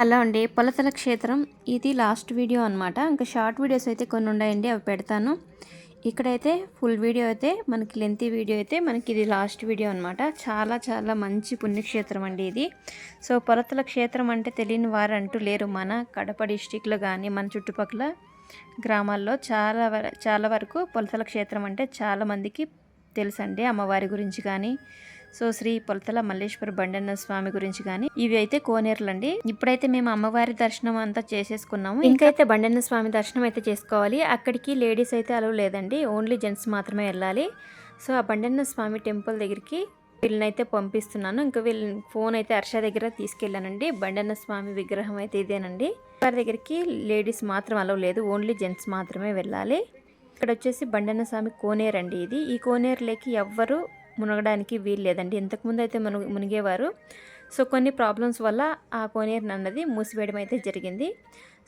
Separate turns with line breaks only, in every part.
Hello అండి. పొలతల క్షేత్రం ఇది లాస్ట్ వీడియో అనమాట ఇంకా షార్ట్ వీడియోస్ అయితే కొన్ని ఉన్నాయండి అవి పెడతాను. ఇక్కడైతే ఫుల్ వీడియో అయితే మనకి లెంతీ వీడియో అయితే మనకి ఇది లాస్ట్ వీడియో అనమాట చాలా చాలా మంచి పుణ్యక్షేత్రం అండి ఇది. సో పొలతల క్షేత్రం అంటే తెలియని వారు అంటూ లేరు. మన కడప డిస్టిక్లో కానీ మన చుట్టుపక్కల గ్రామాల్లో చాలా చాలా వరకు పొలతల క్షేత్రం అంటే చాలామందికి తెలుసండి అమ్మవారి గురించి కానీ సో శ్రీ పొలతల మల్లేశ్వర బండన్న స్వామి గురించి కానీ ఇవి అయితే కోనేరులు అండి ఇప్పుడైతే మేము అమ్మవారి దర్శనం అంతా చేసేసుకున్నాము. ఇంకైతే బండన్న స్వామి దర్శనం అయితే చేసుకోవాలి. అక్కడికి లేడీస్ అయితే అలవ్ లేదండి. ఓన్లీ జెంట్స్ మాత్రమే వెళ్ళాలి. సో ఆ బండన్న స్వామి టెంపుల్ దగ్గరికి వీళ్ళనైతే పంపిస్తున్నాను. ఇంకా వీళ్ళ ఫోన్ అయితే హర్ష దగ్గర తీసుకెళ్ళానండి. బండన్న స్వామి విగ్రహం అయితే ఇదేనండి. వారి దగ్గరికి లేడీస్ మాత్రం అలవ్ లేదు. ఓన్లీ జెంట్స్ మాత్రమే వెళ్ళాలి. ఇక్కడ వచ్చేసి బండన్న స్వామి కోనేరు అండి ఇది. ఈ కోనేరులోకి ఎవ్వరు మునగడానికి వీలు లేదండి. ఇంతకుముందు అయితే మును మునిగేవారు. సో కొన్ని ప్రాబ్లమ్స్ వల్ల ఆ కోనేరు అన్నది మూసివేయడం అయితే జరిగింది.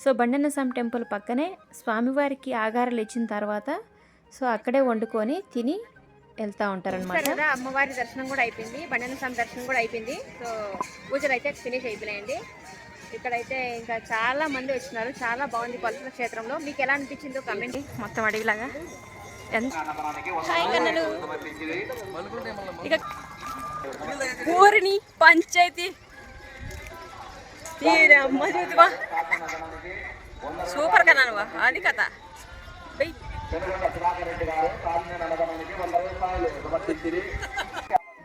సో బండన్న స్వామి టెంపుల్ పక్కనే స్వామివారికి ఆగారాలు ఇచ్చిన తర్వాత సో అక్కడే వండుకొని తిని వెళ్తూ ఉంటారనమాట
కదా అమ్మవారి దర్శనం కూడా అయిపోయింది. బండన స్వామి దర్శనం కూడా అయిపోయింది. సో పూజలు అయితే ఫినిష్ అయిపోయినాయండి. ఇక్కడైతే ఇంకా చాలా మంది వచ్చినారు. చాలా బాగుంది కొలతల క్షేత్రంలో. మీకు ఎలా అనిపించిందో కమెంట్ మొత్తం అడవిలాగా? ఎంత హాయ్ కన్నలు. ఇక ఊరిని పంచాయతీ. తీరమ్మ చూద్దామా సూపర్ కన్నానువా అది కథ. బై.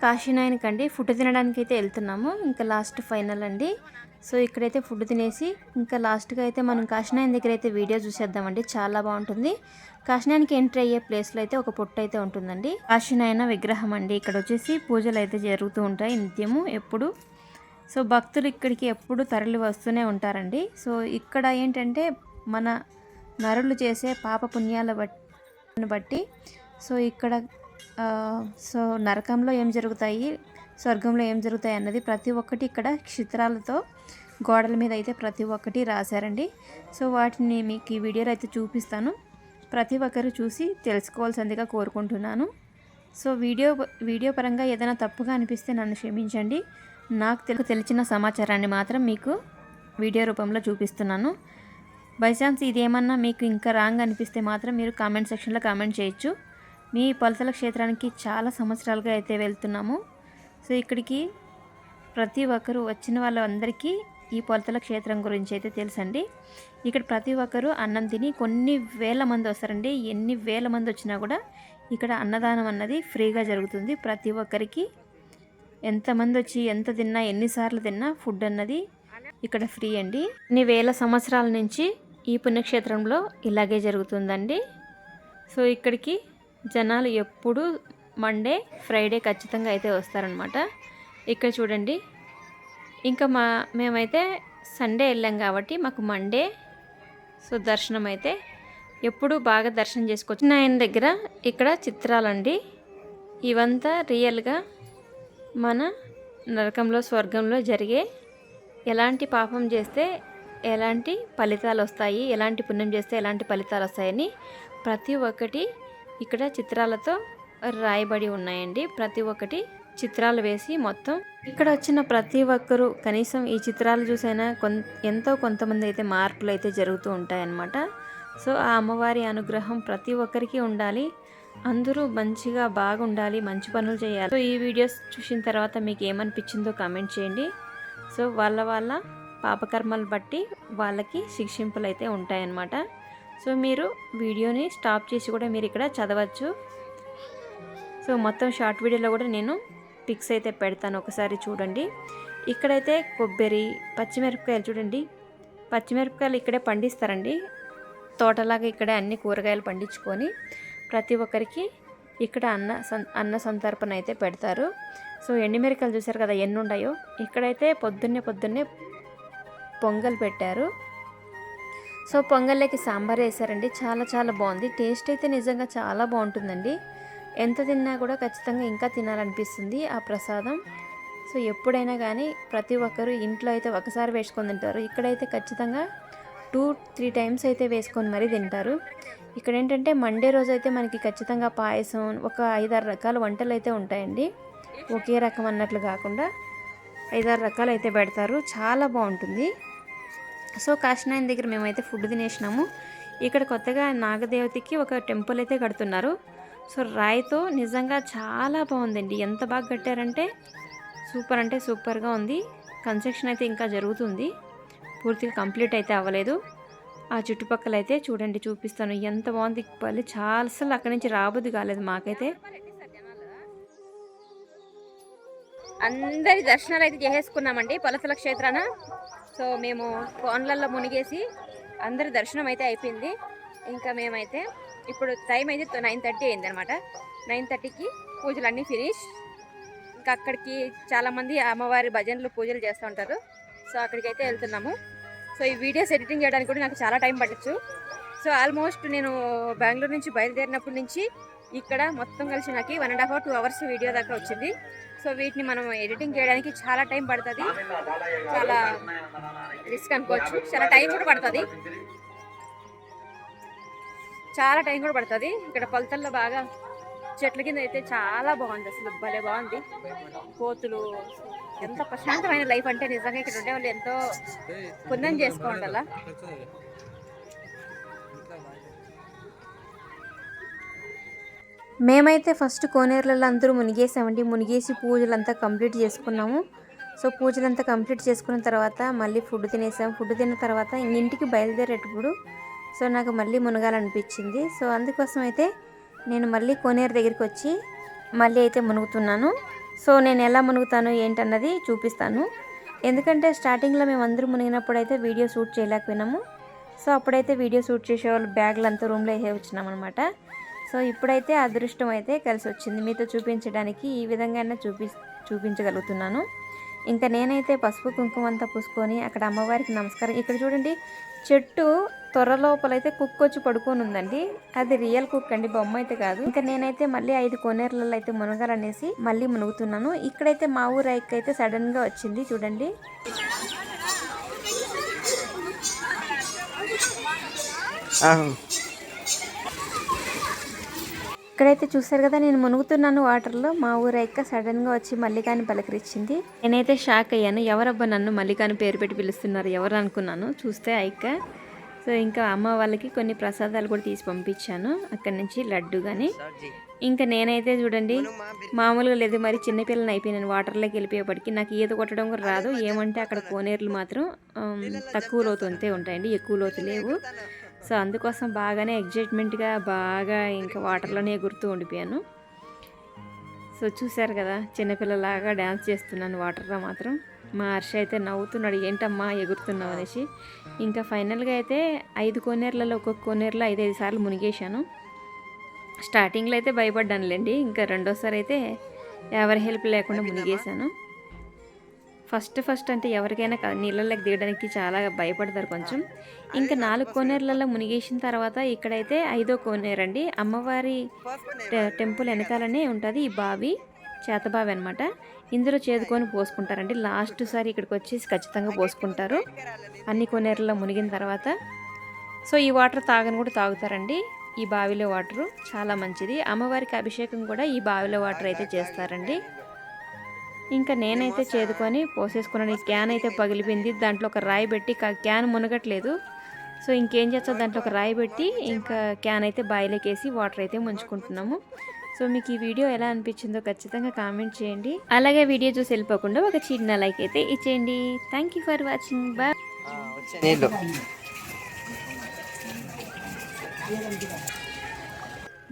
కాశీనాయనకండి ఫుడ్ తినడానికి అయితే వెళ్తున్నాము. ఇంకా లాస్ట్ ఫైనల్ అండి. సో ఇక్కడైతే ఫుడ్ తినేసి ఇంకా లాస్ట్గా అయితే మనం కాశీనాయన దగ్గర అయితే వీడియో చూసేద్దామండి. చాలా బాగుంటుంది. కాశీనాయనకి ఎంట్రీ అయ్యే ప్లేస్లో అయితే ఒక పొట్టు అయితే ఉంటుందండి. కాశీనాయన విగ్రహం అండి. ఇక్కడ వచ్చేసి పూజలు అయితే జరుగుతూ ఉంటాయి నిత్యము ఎప్పుడు. సో భక్తులు ఇక్కడికి ఎప్పుడు తరలి వస్తూనే ఉంటారండి. సో ఇక్కడ ఏంటంటే మన నరులు చేసే పాప పుణ్యాల బట్టి బట్టి. సో ఇక్కడ సో నరకంలో ఏం జరుగుతాయి స్వర్గంలో ఏం జరుగుతాయి అన్నది ప్రతి ఒక్కటి ఇక్కడ చిత్రాలతో గోడల మీద అయితే ప్రతి ఒక్కటి రాశారండి. సో వాటిని మీకు ఈ వీడియోలో అయితే చూపిస్తాను. ప్రతి ఒక్కరు చూసి తెలుసుకోవాల్సిందిగా కోరుకుంటున్నాను. సో వీడియో వీడియో పరంగా ఏదైనా తప్పుగా అనిపిస్తే నన్ను క్షమించండి. నాకు తెలుగు తెలిసిన సమాచారాన్ని మాత్రం మీకు వీడియో రూపంలో చూపిస్తున్నాను. బైఛాన్స్ ఇది ఇదేమన్నా మీకు ఇంకా రాంగ్ అనిపిస్తే మాత్రం మీరు కామెంట్ సెక్షన్లో కామెంట్ చేయొచ్చు. మీ పొలతల క్షేత్రానికి చాలా సంవత్సరాలుగా అయితే వెళ్తున్నాము. సో ఇక్కడికి ప్రతి ఒక్కరు వచ్చిన వాళ్ళందరికీ ఈ పొలతల క్షేత్రం గురించి అయితే తెలుసండి. ఇక్కడ ప్రతి ఒక్కరు అన్నం తిని కొన్ని వేల మంది వస్తారండి. ఎన్ని వేల మంది వచ్చినా కూడా ఇక్కడ అన్నదానం అన్నది ఫ్రీగా జరుగుతుంది. ప్రతి ఒక్కరికి ఎంతమంది వచ్చి ఎంత తిన్నా ఎన్నిసార్లు తిన్నా ఫుడ్ అన్నది ఇక్కడ ఫ్రీ అండి. ఇన్ని వేల సంవత్సరాల నుంచి ఈ పుణ్యక్షేత్రంలో ఇలాగే జరుగుతుందండి. సో ఇక్కడికి జనాలు ఎప్పుడు మండే ఫ్రైడే ఖచ్చితంగా అయితే వస్తారనమాట ఇక్కడ చూడండి. ఇంకా మా మేమైతే సండే వెళ్ళాం కాబట్టి మాకు మండే సో దర్శనం అయితే ఎప్పుడు బాగా దర్శనం చేసుకోవచ్చు. ఆయన దగ్గర ఇక్కడ చిత్రాలండి. ఇవంతా రియల్గా మన నరకంలో స్వర్గంలో జరిగే ఎలాంటి పాపం చేస్తే ఎలాంటి ఫలితాలు వస్తాయి ఎలాంటి పుణ్యం చేస్తే ఎలాంటి ఫలితాలు వస్తాయని ప్రతి ఒక్కటి ఇక్కడ చిత్రాలతో రాయబడి ఉన్నాయండి. ప్రతి ఒక్కటి చిత్రాలు వేసి మొత్తం ఇక్కడ వచ్చిన ప్రతి ఒక్కరూ కనీసం ఈ చిత్రాలు చూసైనా కొంత ఎంతో కొంతమంది అయితే మార్పులు అయితే జరుగుతూ ఉంటాయన్నమాట. సో ఆ అమ్మవారి అనుగ్రహం ప్రతి ఒక్కరికి ఉండాలి. అందరూ మంచిగా బాగుండాలి మంచి పనులు చేయాలి. సో ఈ వీడియోస్ చూసిన తర్వాత మీకు ఏమనిపించిందో కామెంట్ చేయండి. సో వాళ్ళ వాళ్ళ పాపకర్మలు బట్టి వాళ్ళకి శిక్షింపులు అయితే ఉంటాయన్నమాట. సో మీరు వీడియోని స్టాప్ చేసి కూడా మీరు ఇక్కడ చదవచ్చు. సో మొత్తం షార్ట్ వీడియోలో కూడా నేను పిక్స్ అయితే పెడతాను ఒకసారి చూడండి. ఇక్కడైతే కొబ్బరి పచ్చిమిరపకాయలు చూడండి. పచ్చిమిరపకాయలు ఇక్కడే పండిస్తారండి. తోటలాగా ఇక్కడే అన్ని కూరగాయలు పండించుకొని ప్రతి ఒక్కరికి ఇక్కడ అన్న సం అన్న సంతర్పణ అయితే పెడతారు. సో ఎండిమిరకాయలు చూసారు కదా ఎన్ని ఉన్నాయో ఇక్కడైతే పొద్దున్నే పొద్దున్నే పొంగల్ పెట్టారు. సో పొంగల్లోకి సాంబార్ వేసారండి. చాలా చాలా బాగుంది. టేస్ట్ అయితే నిజంగా చాలా బాగుంటుందండి. ఎంత తిన్నా కూడా ఖచ్చితంగా ఇంకా తినాలనిపిస్తుంది ఆ ప్రసాదం. సో ఎప్పుడైనా కానీ ప్రతి ఒక్కరు ఇంట్లో అయితే ఒకసారి వేసుకొని తింటారు. ఇక్కడైతే ఖచ్చితంగా టూ త్రీ టైమ్స్ అయితే వేసుకొని మరీ తింటారు. ఇక్కడ ఏంటంటే మండే రోజు అయితే మనకి ఖచ్చితంగా పాయసం ఒక ఐదారు రకాల వంటలు అయితే ఉంటాయండి. ఒకే రకం అన్నట్లు కాకుండా ఐదారు రకాలు అయితే పెడతారు. చాలా బాగుంటుంది. సో కాశీనాయన్ దగ్గర మేమైతే ఫుడ్ తినేసినాము. ఇక్కడ కొత్తగా నాగదేవతకి ఒక టెంపుల్ అయితే కడుతున్నారు. సో రాయితో నిజంగా చాలా బాగుందండి. ఎంత బాగా కట్టారంటే సూపర్ అంటే సూపర్గా ఉంది. కన్స్ట్రక్షన్ అయితే ఇంకా జరుగుతుంది. పూర్తిగా కంప్లీట్ అయితే అవ్వలేదు. ఆ చుట్టుపక్కల అయితే చూడండి చూపిస్తాను. ఎంత బాగుంది. పల్లె చాలా అసలు అక్కడి నుంచి రాబోద్ది కాలేదు మాకైతే.
అందరి దర్శనాలు అయితే చేసేసుకున్నామండి. పొలసల క్షేత్రాన. సో మేము కోన్లల్లో మునిగేసి అందరి దర్శనం అయితే అయిపోయింది. ఇంకా మేమైతే ఇప్పుడు టైం అయితే నైన్ థర్టీ అయింది అనమాట నైన్ థర్టీకి పూజలు అన్నీ ఫినిష్ ఇంకా అక్కడికి చాలామంది అమ్మవారి భజనలు పూజలు చేస్తూ ఉంటారు. సో అక్కడికి అయితే వెళ్తున్నాము. సో ఈ వీడియోస్ ఎడిటింగ్ చేయడానికి కూడా నాకు చాలా టైం పట్టచ్చు. సో ఆల్మోస్ట్ నేను బెంగళూరు నుంచి బయలుదేరినప్పటి నుంచి ఇక్కడ మొత్తం కలిసి నాకు one and half two hours video దాకా వచ్చింది. సో వీటిని మనం ఎడిటింగ్ చేయడానికి చాలా టైం పడుతుంది. చాలా రిస్క్ అనుకోవచ్చు. చాలా టైం కూడా పడుతుంది. చాలా టైం కూడా పడుతుంది. ఇక్కడ పొలతల్లో బాగా చెట్ల కింద అయితే చాలా బాగుంది. అసలు భలే బాగుంది. కోతులు ఎంత ప్రశాంతమైన లైఫ్ అంటే నిజంగా ఇక్కడ ఉండే వాళ్ళు ఎంతో పుణ్యం చేసుకోండి
మేమైతే ఫస్ట్ కోనేరులలో అందరూ మునిగేసామండి. మునిగేసి పూజలంతా కంప్లీట్ చేసుకున్నాము. సో పూజలంతా కంప్లీట్ చేసుకున్న తర్వాత మళ్ళీ ఫుడ్ తినేసాం. ఫుడ్ తిన్న తర్వాత ఇంటికి బయలుదేరేటప్పుడు సో నాకు మళ్ళీ మునగాలనిపించింది. సో అందుకోసం అయితే నేను మళ్ళీ కోనేరు దగ్గరికి వచ్చి మళ్ళీ అయితే మునుగుతున్నాను. సో నేను ఎలా మునుగుతాను ఏంటన్నది చూపిస్తాను. ఎందుకంటే స్టార్టింగ్లో మేము అందరూ మునిగినప్పుడు అయితే వీడియో షూట్ చేయలేకపోయినాము. సో అప్పుడైతే వీడియో షూట్ చేసేవాళ్ళు బ్యాగులు అంతా రూమ్లో వేసే వచ్చినాం అనమాట సో ఇప్పుడైతే అదృష్టం అయితే కలిసి వచ్చింది మీతో చూపించడానికి ఈ విధంగా చూపి చూపించగలుగుతున్నాను. ఇంకా నేనైతే పసుపు కుంకుమ అంతా పూసుకొని అక్కడ అమ్మవారికి నమస్కారం ఇక్కడ చూడండి చెట్టు త్వర లోపలైతే కుక్ వచ్చి పడుకొని ఉందండి అది రియల్ కుక్ అండి బొమ్మ అయితే కాదు. ఇంకా నేనైతే మళ్ళీ ఐదు కోనేరులలో అయితే మునగాలనేసి మళ్ళీ మునుగుతున్నాను. ఇక్కడైతే మా ఊరు ఐక్ అయితే సడన్గా వచ్చింది చూడండి. ఇక్కడైతే చూసారు కదా నేను మునుగుతున్నాను వాటర్లో. మా ఊరు ఎక్క సడన్గా వచ్చి మల్లికాని పలకరించింది. నేనైతే షాక్ అయ్యాను. ఎవరబ్బా నన్ను మల్లికాని పేరు పెట్టి పిలుస్తున్నారు? ఎవరు అనుకున్నాను? చూస్తే ఐక్క సో ఇంకా అమ్మ వాళ్ళకి కొన్ని ప్రసాదాలు కూడా తీసి పంపించాను. అక్కడి నుంచి లడ్డు కానీ ఇంకా నేనైతే చూడండి మామూలుగా లేదు. మరి చిన్నపిల్లని అయిపోయినాను వాటర్లోకి వెళ్ళిపోయేపటికి నాకు ఈత కొట్టడం కూడా రాదు. ఏమంటే అక్కడ కోనేరులు మాత్రం తక్కువ లోతు అంతే ఉంటాయండి. ఎక్కువ లోతు లేవు. సో అందుకోసం బాగానే ఎగ్జైట్మెంట్గా బాగా ఇంకా వాటర్లోనే ఎగురుతూ ఉండిపోయాను. సో చూశారు కదా చిన్నపిల్లలాగా డ్యాన్స్ చేస్తున్నాను వాటర్లో మాత్రం. మా హర్ష అయితే నవ్వుతున్నాడు ఏంటమ్మా ఎగురుతున్నావు? అనేసి. ఇంకా ఫైనల్గా అయితే ఐదు కోనేర్లలో ఒక్కొక్క కోనేరులో ఐదైదు సార్లు మునిగేశాను. స్టార్టింగ్లో అయితే భయపడ్డానులేండి ఇంకా రెండోసారి అయితే ఎవరి హెల్ప్ లేకుండా మునిగేశాను. ఫస్ట్ ఫస్ట్ అంటే ఎవరికైనా నీళ్ళలోకి దిగడానికి చాలా భయపడతారు కొంచెం. ఇంకా నాలుగు కోనేరులలో మునిగేసిన తర్వాత ఇక్కడైతే ఐదో కోనేరు అండి. అమ్మవారి టె- టెంపుల్ వెనకాలనే ఉంటుంది ఈ బావి చేతబావి అనమాట ఇందులో చేదుకొని పోసుకుంటారండి. లాస్ట్ సారి ఇక్కడికి వచ్చేసి ఖచ్చితంగా పోసుకుంటారు. అన్ని కోనేరులో మునిగిన తర్వాత. సో ఈ వాటర్ తాగని కూడా తాగుతారండి. ఈ బావిలో వాటరు చాలా మంచిది. అమ్మవారికి అభిషేకం కూడా ఈ బావిలో వాటర్ అయితే చేస్తారండి. ఇంకా నేనైతే చేదుకొని పోసేసుకున్నాను. ఈ క్యాన్ అయితే పగిలిపోయింది. దాంట్లో ఒక రాయి పెట్టి క్యాన్ మునగట్లేదు. సో ఇంకేం చేస్తా దాంట్లో ఒక రాయి పెట్టి ఇంకా క్యాన్ అయితే బాయిలోకి వేసి వాటర్ అయితే ముంచుకుంటున్నాము. సో మీకు ఈ వీడియో ఎలా అనిపించిందో ఖచ్చితంగా కామెంట్ చేయండి. అలాగే వీడియో చూసి వెళ్ళిపోకుండా ఒక చిన్న లైక్ అయితే ఇచ్చేయండి. Thank you for watching bye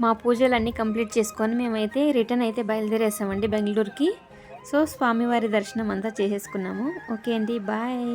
మా పూజలన్నీ కంప్లీట్ చేసుకొని మేమైతే రిటర్న్ అయితే బయలుదేరేసామండి బెంగళూరుకి. సో స్వామివారి దర్శనం అంతా చేసేసుకున్నాము. ఓకే అండి బాయ్.